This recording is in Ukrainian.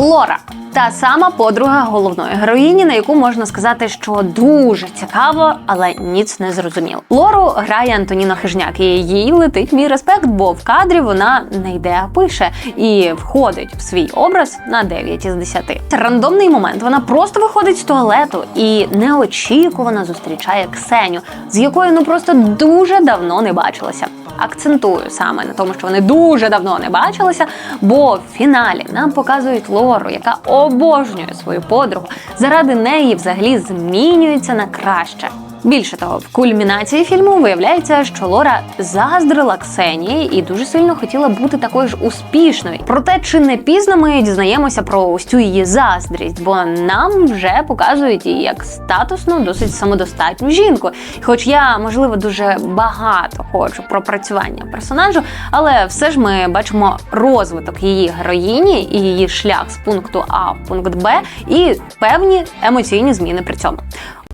Лора. Та сама подруга головної героїні, на яку можна сказати, що дуже цікаво, але ніц не зрозуміло. Лору грає Антоніна Хижняк, і їй летить мій респект, бо в кадрі вона не йде, а пише і входить в свій образ на 9 із 10. Це рандомний момент. Вона просто виходить з туалету і неочікувано зустрічає Ксеню, з якою ну просто дуже давно не бачилася. Акцентую саме на тому, що вони дуже давно не бачилися, бо в фіналі нам показують Лору, яка обожнює свою подругу. Заради неї взагалі змінюється на краще. Більше того, в кульмінації фільму виявляється, що Лора заздрила Ксенії і дуже сильно хотіла бути такою ж успішною. Проте, чи не пізно ми дізнаємося про ось цю її заздрість, бо нам вже показують її як статусну, досить самодостатню жінку. Хоч я, можливо, дуже багато хочу про працювання персонажу, але все ж ми бачимо розвиток її героїні і її шлях з пункту Пункт Б і певні емоційні зміни при цьому.